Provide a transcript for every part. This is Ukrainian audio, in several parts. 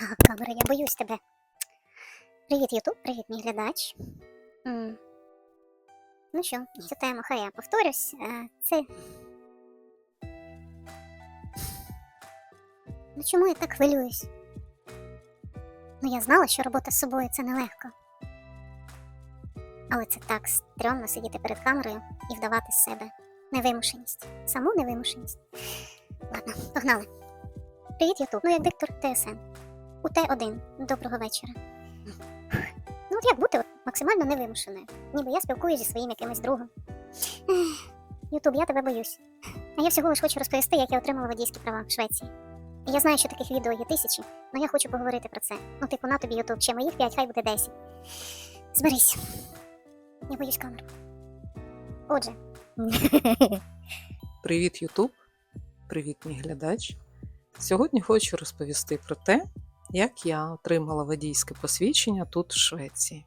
А, камера, я боюсь тебе. Привіт, Ютуб, привіт, мій глядач. М. Ну що, ця тема, хай я повторюсь. е, Це. Ну чому я так хвилююсь? Ну я знала, що робота з собою це нелегко. Але це так стрьомно сидіти перед камерою і вдавати з себе невимушеність. Саму невимушеність. Ладно, погнали. Привіт, Ютуб. Ну як диктор ТСН. У Т1. Доброго вечора. Ну, от як бути максимально невимушеною, ніби я спілкуюся зі своїм якимось другом. Ютуб, я тебе боюсь. А я всього лиш хочу розповісти, як я отримала водійські права в Швеції. Я знаю, що таких відео є тисячі, але я хочу поговорити про це. Ну, типу, на тобі, Ютуб, ще моїх 5, хай буде 10. Зберись. Я боюсь камеру. Отже. Привіт, Ютуб! Привіт, мій глядач! Сьогодні хочу розповісти про те, як я отримала водійське посвідчення тут, в Швеції.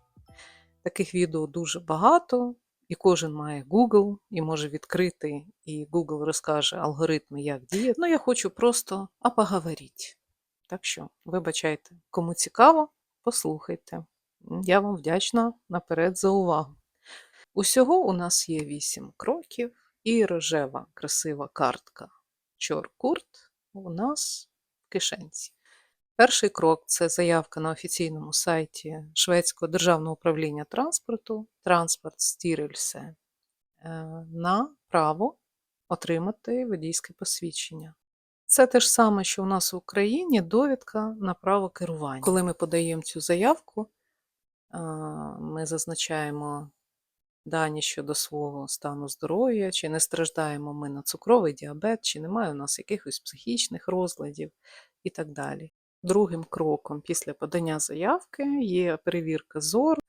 Таких відео дуже багато, і кожен має Google і може відкрити, і Google розкаже алгоритми, як діяти. Ну, я хочу просто а. Так що, вибачайте, кому цікаво, послухайте. Я вам вдячна наперед за увагу. Усього у нас є 8 кроків і рожева красива картка Чор-Курт у нас в кишенці. Перший крок це заявка на офіційному сайті Шведського державного управління транспорту Транспорт Стірельсе на право отримати водійське посвідчення. Це те ж саме, що у нас в Україні довідка на право керування. Коли ми подаємо цю заявку, ми зазначаємо дані щодо свого стану здоров'я, чи не страждаємо ми на цукровий діабет, чи немає у нас якихось психічних розладів і так далі. Другим кроком після подання заявки є перевірка зору.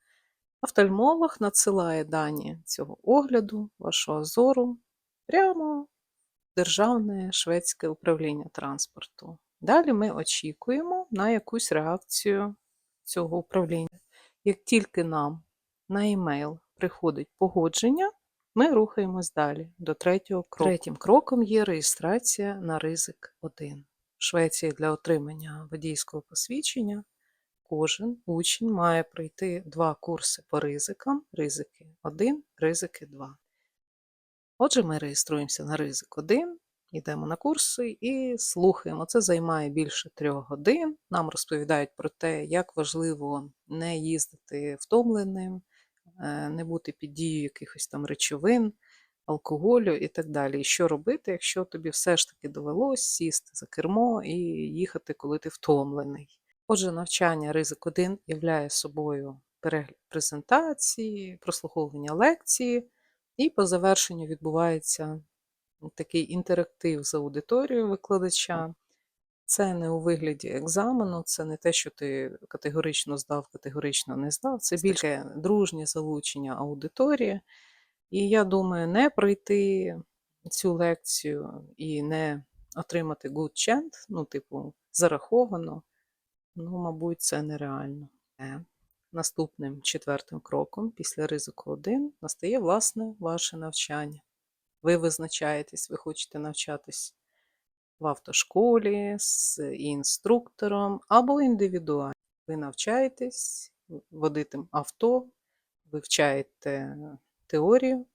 Офтальмолог надсилає дані цього огляду, вашого зору, прямо в Державне шведське управління транспорту. Далі ми очікуємо на якусь реакцію цього управління. Як тільки нам на емейл приходить погодження, ми рухаємось далі до третього кроку. Третім кроком є реєстрація на ризик 1. Швеції для отримання водійського посвідчення кожен учень має пройти два курси по ризикам: ризики 1, ризики 2. Отже, ми реєструємося на ризик 1, йдемо на курси і слухаємо. Це займає більше трьох годин. Нам розповідають про те, як важливо не їздити втомленим, е, не бути під дією якихось там речовин, алкоголю і так далі. І що робити, якщо тобі все ж таки довелось сісти за кермо і їхати, коли ти втомлений. Отже, навчання ризик 1 являє собою перегляд презентації, прослуховування лекції, і по завершенню відбувається такий інтерактив з аудиторією викладача. Це не у вигляді екзамену, це не те, що ти категорично здав, категорично не здав. Це більше дружнє залучення аудиторії. І я думаю, не пройти цю лекцію і не отримати good chant, ну, типу, зараховано, ну, мабуть, це нереально. Е, Наступним четвертим кроком після ризику 1 настає власне ваше навчання. Ви визначаєтесь, ви хочете навчатись в автошколі з інструктором або індивідуально. Ви навчаєтесь водити авто, вивчаєте теорію,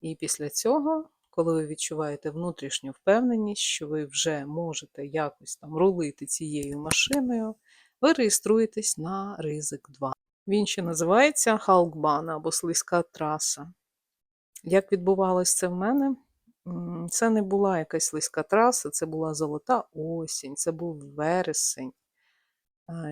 і після цього, коли ви відчуваєте внутрішню впевненість, що ви вже можете якось там рулити цією машиною, ви реєструєтесь на ризик 2. Він ще називається Халкбан або слизька траса. Як відбувалося це в мене? Це не була якась слизька траса, це була золота осінь, це був вересень.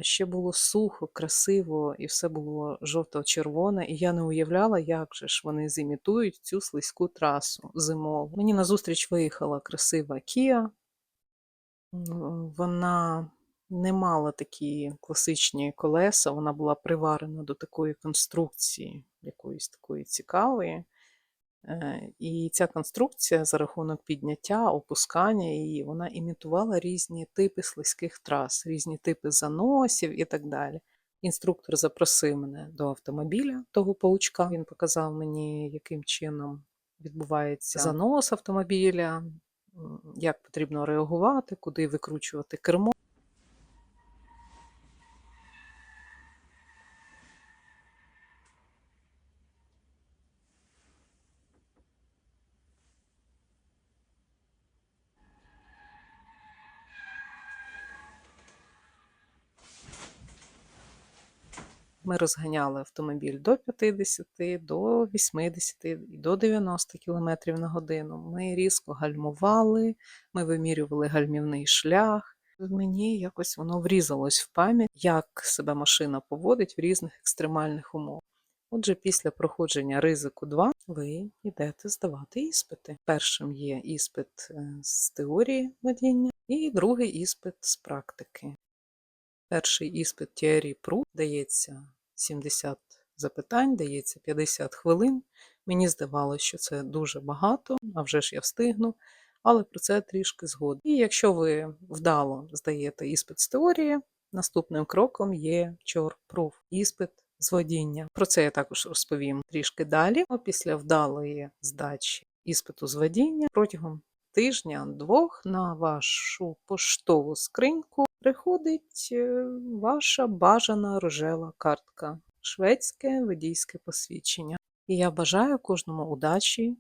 Ще було сухо, красиво, і все було жовто-червоне, і я не уявляла, як же ж вони зімітують цю слизьку трасу зимову. Мені назустріч виїхала красива. М, Вона не мала такі класичні колеса, вона була приварена до такої конструкції, якоїсь такої цікавої. Е, І ця конструкція за рахунок підняття, опускання її, вона імітувала різні типи слизьких трас, різні типи заносів і так далі. Інструктор запросив мене до автомобіля того паучка. Він показав мені, яким чином відбувається занос автомобіля, як потрібно реагувати, куди викручувати кермо. Ми розганяли автомобіль до 50, до 80 і до 90 км на годину. Ми різко гальмували, ми вимірювали гальмівний шлях. Мені якось воно врізалось в пам'ять, як себе машина поводить в різних екстремальних умовах. Отже, після проходження ризику 2 ви йдете здавати іспити. Першим є іспит е, з теорії водіння і другий іспит з практики. Перший іспит Thierry Prou дається 70 запитань, дається 50 хвилин. Мені здавалося, що це дуже багато, а вже ж я встигну, але про це трішки згодом. І якщо ви вдало здаєте іспит з теорії, наступним кроком є чор Proof – іспит з водіння. Про це я також розповім трішки далі. Після вдалої здачі іспиту з водіння протягом тижня-двох на вашу поштову скриньку приходить е, ваша бажана рожева картка, шведське водійське посвідчення. І я бажаю кожному удачі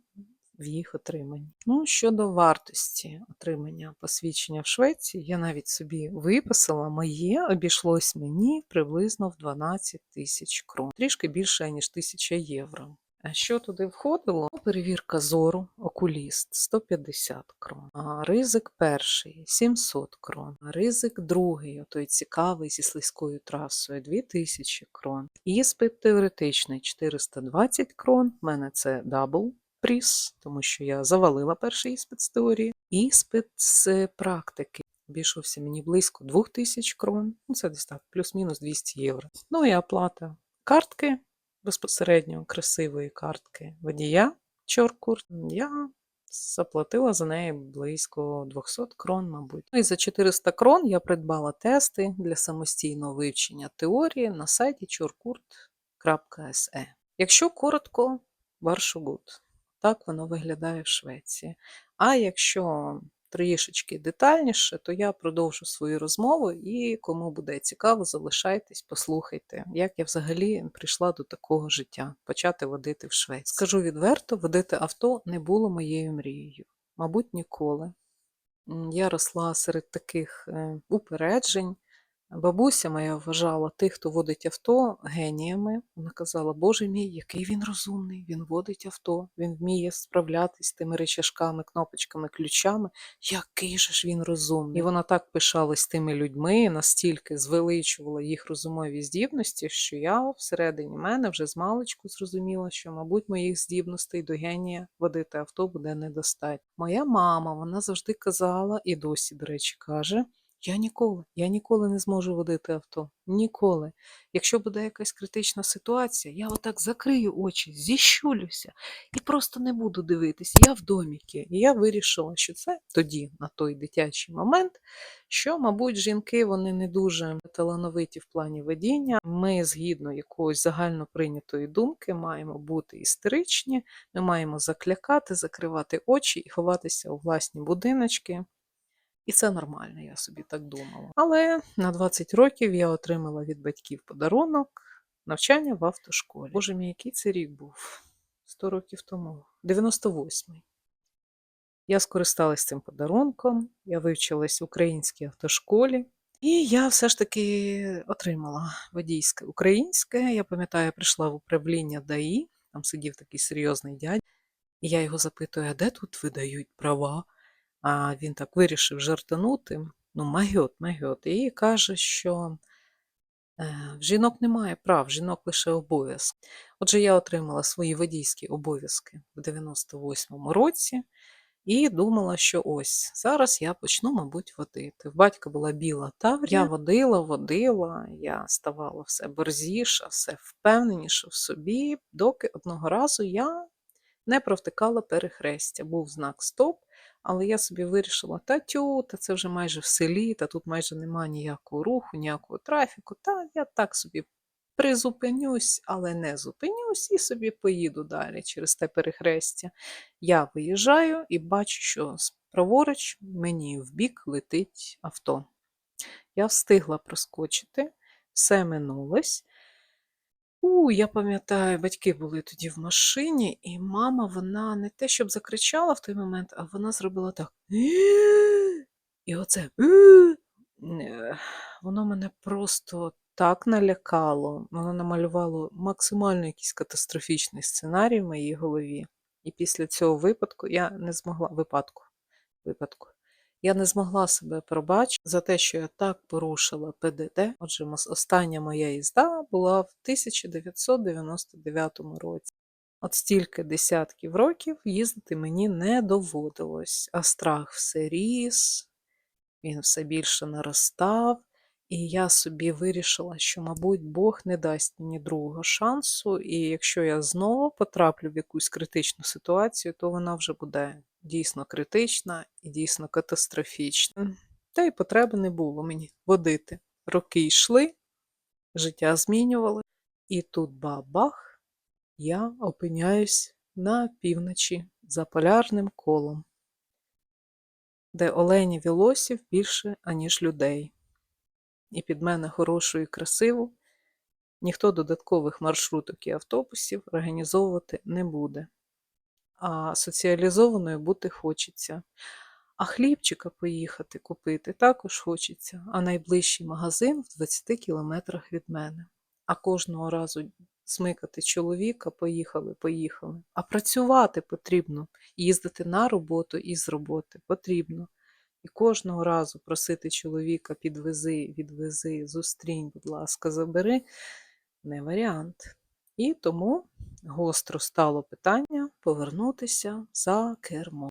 в їх отриманні. Ну, щодо вартості отримання посвідчення в Швеції, я навіть собі виписала моє, обійшлось мені приблизно в 12 тисяч крон, трішки більше, ніж 1000 євро. Що туди входило? Перевірка зору, окуліст 150 крон. Ризик перший 700 крон. Ризик другий, той цікавий зі слизькою трасою 2000 крон. Іспит теоретичний 420 крон. У мене це дабл пріс, тому що я завалила перший іспит з теорії. Іспит з практики. Обійшовся мені близько 2000 крон. Ну, це десь так, плюс-мінус 200 євро. Ну і оплата картки безпосередньо красивої картки водія Чоркурт, я заплатила за неї близько 200 крон, мабуть. Ну і за 400 крон я придбала тести для самостійного вивчення теорії на сайті chorkurt.se. Якщо коротко, Варшогуд. Так воно виглядає в Швеції. А якщо трішечки детальніше, то я продовжу свою розмову і кому буде цікаво, залишайтесь, послухайте, як я взагалі прийшла до такого життя, почати водити в Швеції. Скажу відверто, водити авто не було моєю мрією. Мабуть, ніколи. Я росла серед таких е, упереджень. Бабуся моя вважала тих, хто водить авто, геніями. Вона казала, Боже мій, який він розумний, він водить авто, він вміє справлятись з тими речашками, кнопочками, ключами. Який же ж він розумний. І вона так пишалась тими людьми, настільки звеличувала їх розумові здібності, що я всередині мене вже з маличку зрозуміла, що, мабуть, моїх здібностей до генія водити авто буде недостатньо. Моя мама, вона завжди казала, і досі, до речі, каже. Я ніколи, я ніколи не зможу водити авто. Ніколи. Якщо буде якась критична ситуація, я отак закрию очі, зіщулюся і просто не буду дивитись. Я в доміки. І я вирішила, що це тоді, на той дитячий момент, що, мабуть, жінки вони не дуже талановиті в плані водіння. Ми, згідно якоїсь загально прийнятої думки, маємо бути істеричні, ми маємо заклякати, закривати очі і ховатися у власні будиночки. І це нормально, я собі так думала. Але на 20 років я отримала від батьків подарунок навчання в автошколі. Боже мій, який це рік був? 100 років тому, 98-й. Я скористалась цим подарунком, я вивчилась в українській автошколі, і я все ж таки отримала водійське українське. Я пам'ятаю, я прийшла в управління ДАІ, там сидів такий серйозний дядь, і я його запитую, а де тут видають права? А він так вирішив жартанути, ну, магіот, магіот, і каже, що е, в жінок немає прав, жінок лише обов'язки. Отже, я отримала свої водійські обов'язки в 98-му році і думала, що ось зараз я почну, мабуть, водити. В батька була біла таврія, я водила, водила, я ставала все борзіша, все впевненіше в собі, доки одного разу я не провтикала перехрестя. Був знак стоп. Але я собі вирішила, та тю, та це вже майже в селі, та тут майже немає ніякого руху, ніякого трафіку. Та я так собі призупинюсь, але не зупинюсь і собі поїду далі через те перехрестя. Я виїжджаю і бачу, що праворуч мені в бік летить авто. Я встигла проскочити, все минулось. У, я пам'ятаю, батьки були тоді в машині, і мама, вона не те, щоб закричала в той момент, а вона зробила так. І оце. е, Воно мене просто так налякало, воно намалювало максимально якийсь катастрофічний сценарій в моїй голові. І після цього випадку я не змогла випадку, випадку. Я не змогла себе пробачити за те, що я так порушила ПДД. Отже, остання моя їзда була в 1999 році. От стільки десятків років їздити мені не доводилось, а страх все ріс, він все більше наростав, і я собі вирішила, що, мабуть, Бог не дасть мені другого шансу, і якщо я знову потраплю в якусь критичну ситуацію, то вона вже буде дійсно критична і дійсно катастрофічна. Та й потреби не було мені водити. Роки йшли, життя змінювало, і тут бабах я опиняюсь на півночі за полярним колом, де оленів і лосів більше, аніж людей. І під мене хорошу і красиву ніхто додаткових маршруток і автобусів організовувати не буде. А соціалізованою бути хочеться. А хлібчика поїхати купити також хочеться, а найближчий магазин в 20 кілометрах від мене. А кожного разу смикати чоловіка, поїхали, поїхали. А працювати потрібно, їздити на роботу і з роботи потрібно. І кожного разу просити чоловіка підвези, відвези, зустрінь, будь ласка, забери не варіант. І тому гостро стало питання повернутися за кермо.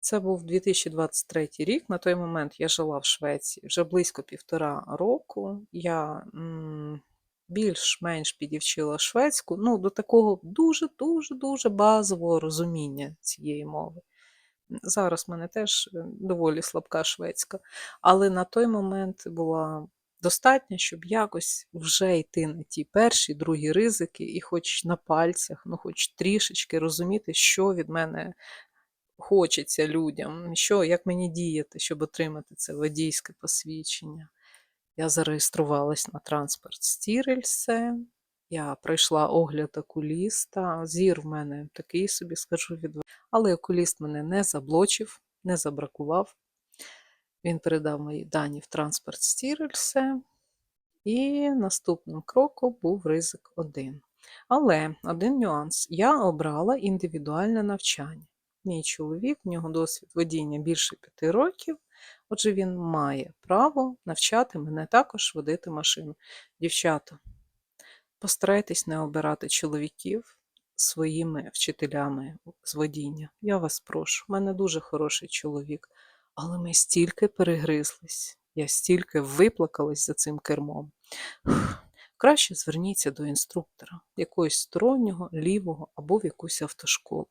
Це був 2023 рік. На той момент я жила в Швеції вже близько півтора року. Я більш-менш підівчила шведську, ну, до такого дуже-дуже-дуже базового розуміння цієї мови. Зараз в мене теж е, доволі слабка шведська, але на той момент була достатня, щоб якось вже йти на ті перші, другі ризики, і хоч на пальцях, ну хоч трішечки розуміти, що від мене хочеться людям, що, як мені діяти, щоб отримати це водійське посвідчення. Я зареєструвалась на транспорт Стірельсе, я пройшла огляд окуліста. Зір в мене такий собі, скажу відверто. Але окуліст мене не заблочив, не забракував. Він передав мої дані в транспорт Стірельсе. І наступним кроком був ризик один. Але один нюанс: я обрала індивідуальне навчання. Мій чоловік, в нього досвід водіння більше п'яти років, отже, він має право навчати мене також водити машину. Дівчата, постарайтесь не обирати чоловіків своїми вчителями з водіння. Я вас прошу, в мене дуже хороший чоловік, але ми стільки перегризлись, я стільки виплакалась за цим кермом. Краще зверніться до інструктора, якогось стороннього, лівого або в якусь автошколу.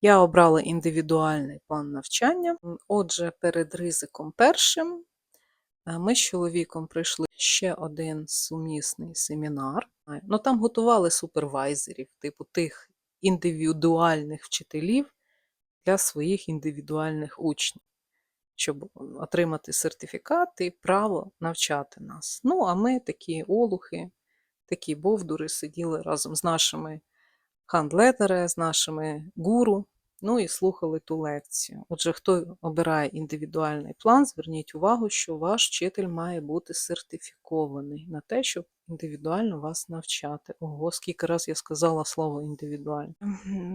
Я обрала індивідуальний план навчання. Отже, перед ризиком першим е, ми з чоловіком пройшли ще один сумісний семінар. Ну, там готували супервайзерів, типу тих індивідуальних вчителів для своїх індивідуальних учнів, щоб отримати сертифікат і право навчати нас. Ну, а ми такі олухи, такі бовдури сиділи разом з нашими хандлетери, з нашими гуру, ну і слухали ту лекцію. Отже, хто обирає індивідуальний план, зверніть увагу, що ваш вчитель має бути сертифікований на те, щоб індивідуально вас навчати. Ого, скільки раз я сказала слово індивідуально.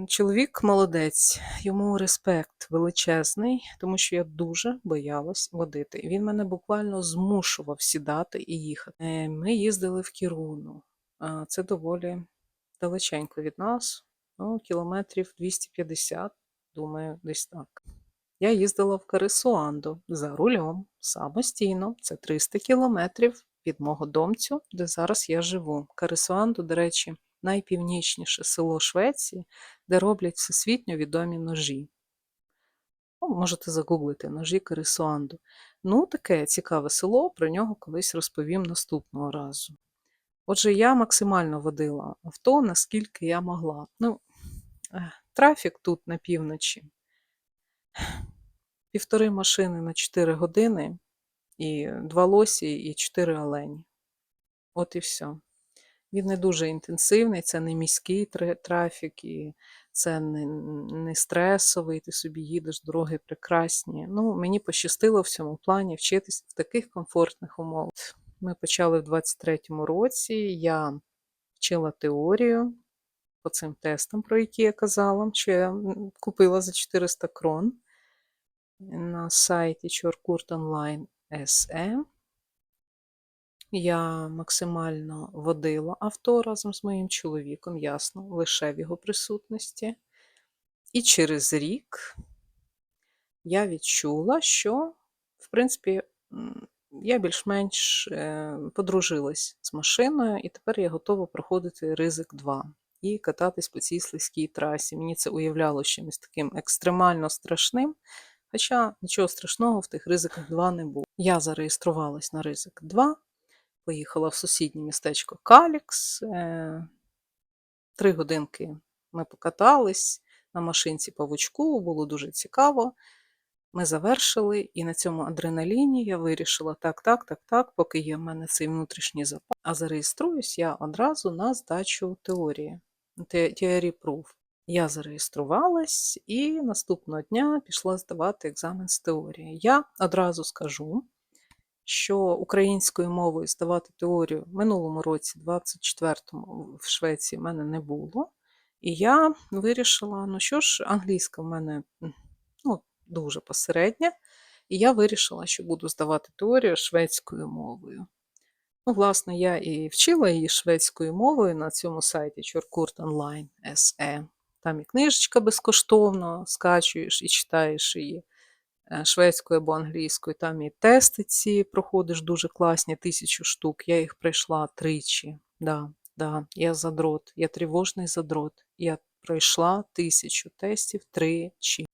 Чоловік молодець, йому респект величезний, тому що я дуже боялась водити. Він мене буквально змушував сідати і їхати. Е, Ми їздили в Кіруну. Це доволі далеченько від нас, ну, кілометрів 250, думаю, десь так. Я їздила в Карисуандо за рулем самостійно. Це 300 кілометрів від мого домцю, де зараз я живу. Карисуандо, до речі, найпівнічніше село Швеції, де роблять всесвітньо відомі ножі. Ну, можете загуглити ножі Карисуандо. Ну, таке цікаве село, про нього колись розповім наступного разу. Отже, я максимально водила авто, наскільки я могла. Ну, трафік тут на півночі. Півтори машини на 4 години, і два лосі, і 4 олені. От і все. Він не дуже інтенсивний, це не міський трафік, і це не, не стресовий, ти собі їдеш, дороги прекрасні. Ну, мені пощастило в цьому плані вчитись в таких комфортних умовах. Ми почали в 23-му році. Я вчила теорію по цим тестам, про які я казала, що я купила за 400 крон на сайті Чоркурт Онлайн SE. Я максимально водила авто разом з моїм чоловіком, ясно, лише в його присутності. І через рік я відчула, що, в принципі, я більш-менш е, подружилась з машиною, і тепер я готова проходити ризик 2 і кататись по цій слизькій трасі. Мені це уявляло чимось таким екстремально страшним, хоча нічого страшного в тих ризиках 2 не було. Я зареєструвалась на ризик 2, поїхала в сусіднє містечко Калікс. е, Три годинки ми покатались на машинці павучку, було дуже цікаво. Ми завершили, і на цьому адреналіні я вирішила: так, так, так, так, поки є в мене цей внутрішній запас, а зареєструюсь я одразу на здачу теорії, Theory Proof. Я зареєструвалась і наступного дня пішла здавати екзамен з теорії. Я одразу скажу, що українською мовою здавати теорію в минулому році, 24-му, в Швеції, в мене не було. І я вирішила, ну що ж, англійська в мене ну, дуже посередня, і я вирішила, що буду здавати теорію шведською мовою. Ну, власне, я і вчила її шведською мовою на цьому сайті Чоркурт Онлайн SE. Там і книжечка безкоштовно скачуєш і читаєш її е, шведською або англійською. Там і тести ці проходиш дуже класні, тисячу штук. Я їх пройшла тричі. Да, да, я задрот, я тривожний задрот. Я пройшла тисячу тестів тричі.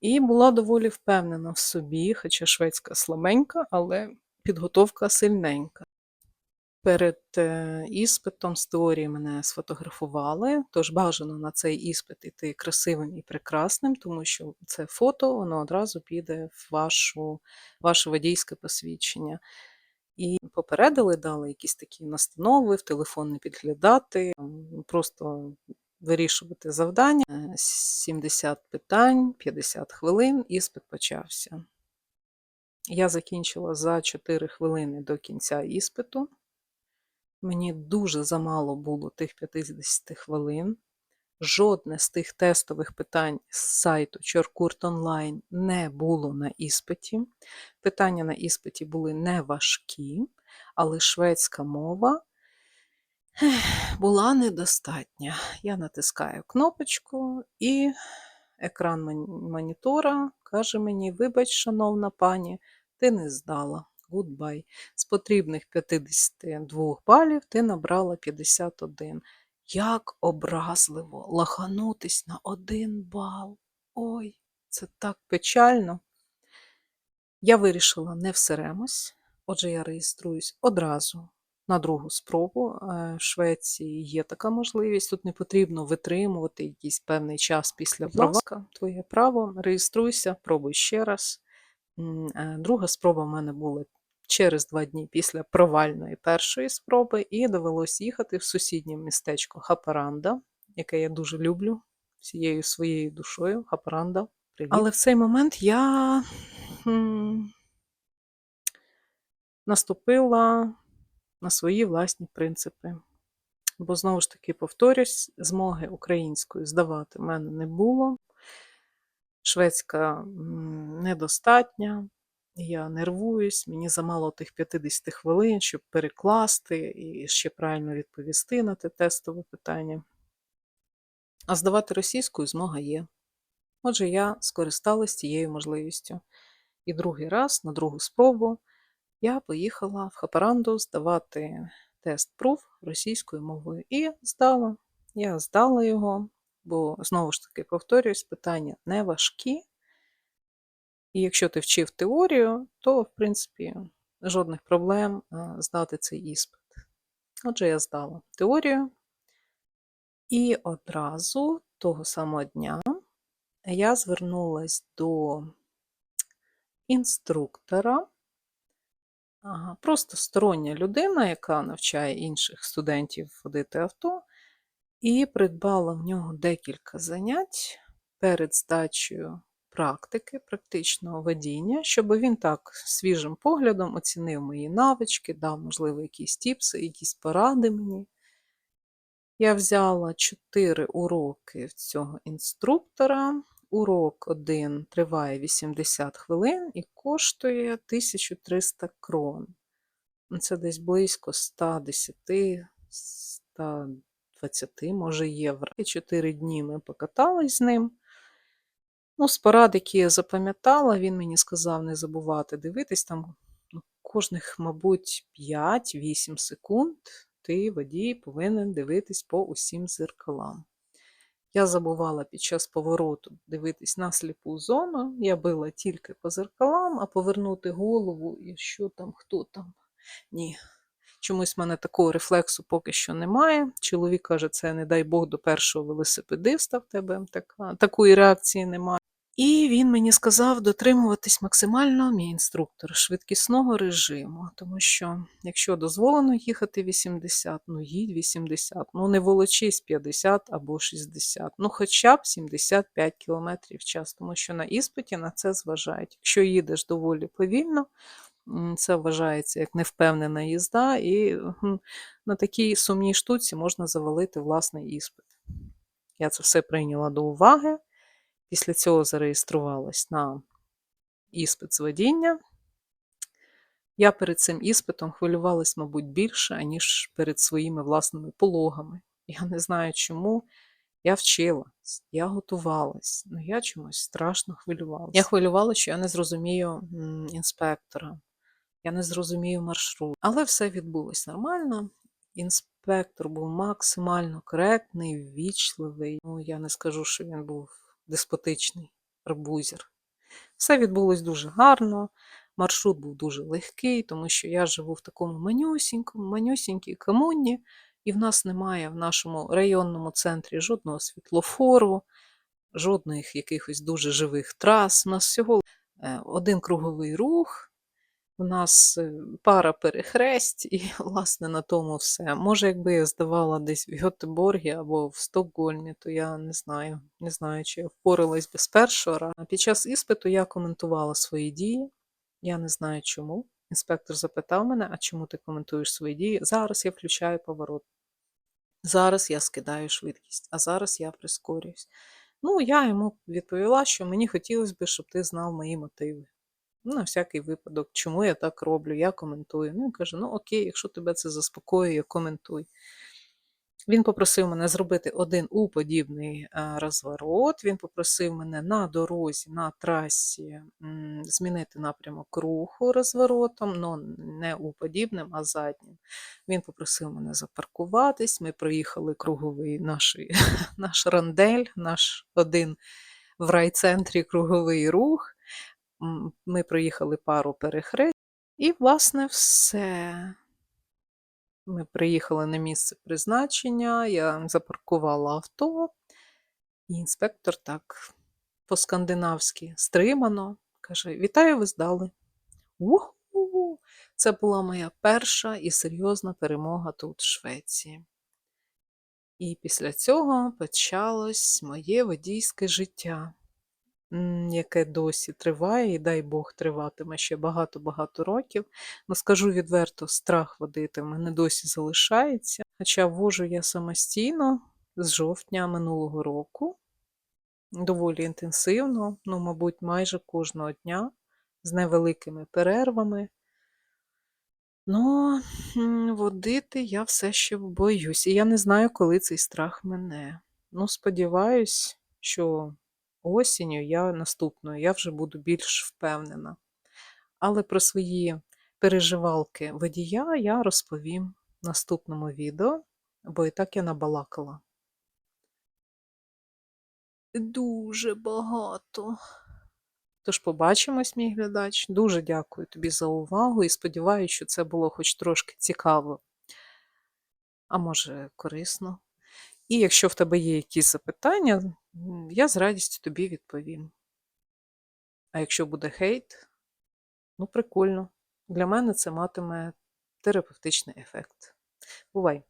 І була доволі впевнена в собі, хоча шведська слабенька, але підготовка сильненька. Перед е, іспитом з теорії мене сфотографували, тож бажано на цей іспит іти красивим і прекрасним, тому що це фото воно одразу піде в вашу, ваше водійське посвідчення. І попередили, дали якісь такі настанови, в телефон не підглядати, просто вирішувати завдання. Е, 70 питань, 50 хвилин, іспит почався. Я закінчила за 4 хвилини до кінця іспиту. Мені дуже замало було тих 50 хвилин. Жодне з тих тестових питань з сайту Чоркурт Онлайн не було на іспиті. Питання на іспиті були не важкі, але шведська мова була недостатня. Я натискаю кнопочку, і екран монітора каже мені: Вибач, шановна пані, ти не здала. Goodbye. З потрібних 52 балів ти набрала 51. Як образливо лаханутись на один бал. Ой, це так печально. Я вирішила не всеремось, отже, я реєструюсь одразу на другу спробу. Е, В Швеції є така можливість. Тут не потрібно витримувати якийсь певний час після права. Твоє право, реєструйся, пробуй ще раз. Е, Друга спроба в мене була через два дні після провальної першої спроби, і довелось їхати в сусіднє містечко Хапаранда, яке я дуже люблю всією своєю душою. Хапаранда. Привіт. Але в цей момент я наступила на свої власні принципи. Бо знову ж таки повторюсь, змоги українською здавати в мене не було. Шведська недостатня. Я нервуюсь, мені замало тих 50 хвилин, щоб перекласти і ще правильно відповісти на те тестове питання. А здавати російською змога є. Отже, я скористалась цією можливістю. І другий раз, на другу спробу, я поїхала в Хапаранду здавати тест пруф російською мовою. І здала. Я здала його, бо знову ж таки повторюсь, питання не важкі. І якщо ти вчив теорію, то, в принципі, жодних проблем здати цей іспит. Отже, я здала теорію. І одразу того самого дня я звернулася до інструктора, просто стороння людина, яка навчає інших студентів водити авто, і придбала в нього декілька занять перед здачею практики, практичного водіння, щоб він так свіжим поглядом оцінив мої навички, дав, можливо, якісь тіпси, якісь поради мені. Я взяла 4 уроки в цього інструктора. Урок один триває 80 хвилин і коштує 1300 крон. Це десь близько 110, 120, може, євро. І 4 дні ми покатались з ним. Ну, з порад, які я запам'ятала, він мені сказав не забувати дивитись там ну, кожних, мабуть, 5-8 секунд ти водій повинен дивитись по усім зеркалам. Я забувала під час повороту дивитись на сліпу зону. Я била тільки по зеркалам, а повернути голову і що там, хто там. Ні. Чомусь в мене такого рефлексу поки що немає. Чоловік каже, це не дай Бог до першого велосипедиста в тебе така, такої реакції немає. І він мені сказав дотримуватись максимально мій інструктор швидкісного режиму, тому що якщо дозволено їхати 80, ну їдь 80, ну не волочись 50 або 60, ну хоча б 75 км в час, тому що на іспиті на це зважають. Якщо їдеш доволі повільно, це вважається як невпевнена їзда, і на такій сумній штуці можна завалити власний іспит. Я це все прийняла до уваги. Після цього зареєструвалась на іспит з водіння. Я перед цим іспитом хвилювалась, мабуть, більше, аніж перед своїми власними пологами. Я не знаю чому. Я вчилась, я готувалась, але я чомусь страшно хвилювалася. Я хвилювалася, що я не зрозумію інспектора, я не зрозумію маршрут. Але все відбулось нормально. Інспектор був максимально коректний, ввічливий. Ну, я не скажу, що він був деспотичний арбузер. Все відбулось дуже гарно. Маршрут був дуже легкий, тому що я живу в такому манюсінькому, манюсінькій комуні, і в нас немає в нашому районному центрі жодного світлофору, жодних якихось дуже живих трас. У нас всього е, один круговий рух. У нас е, пара перехресть, і, власне, на тому все. Може, якби я здавала десь в Гетеборгі або в Стокгольмі, то я не знаю, не знаю, чи я впоралась без першого разу. Під час іспиту я коментувала свої дії. Я не знаю чому. Інспектор запитав мене, а чому ти коментуєш свої дії? Зараз я включаю поворот. Зараз я скидаю швидкість, а зараз я прискорююсь. Ну, я йому відповіла, що мені хотілося б, щоб ти знав мої мотиви. Ну, на всякий випадок, чому я так роблю, я коментую. Ну, він каже: ну окей, якщо тебе це заспокоює, коментуй. Він попросив мене зробити один уподібний розворот. Він попросив мене на дорозі, на трасі змінити напрямок руху розворотом, ну не уподібним, а заднім. Він попросив мене запаркуватись. Ми проїхали круговий наш, наш рандель, наш один в райцентрі круговий рух. Ми проїхали пару перехрест, і, власне, все. Ми приїхали на місце призначення, я запаркувала авто, і інспектор так по-скандинавськи стримано каже: Вітаю, ви здали. Уху! Це була моя перша і серйозна перемога тут, в Швеції. І після цього почалось моє водійське життя, яке досі триває, і дай Бог триватиме ще багато-багато років. Ну, скажу відверто, страх водити в мене досі залишається. Хоча вожу я самостійно з жовтня минулого року, доволі інтенсивно, ну, мабуть, майже кожного дня, з невеликими перервами. Ну, водити я все ще боюсь. І я не знаю, коли цей страх мене. Ну, сподіваюсь, що осінню я наступною я вже буду більш впевнена. Але про свої переживалки водія я розповім в наступному відео, бо і так я набалакала. Дуже багато. Тож побачимось, мій глядач. Дуже дякую тобі за увагу і сподіваюся, що це було хоч трошки цікаво, а може, корисно. І якщо в тебе є якісь запитання, я з радістю тобі відповім. А якщо буде хейт, ну прикольно. Для мене це матиме терапевтичний ефект. Бувай!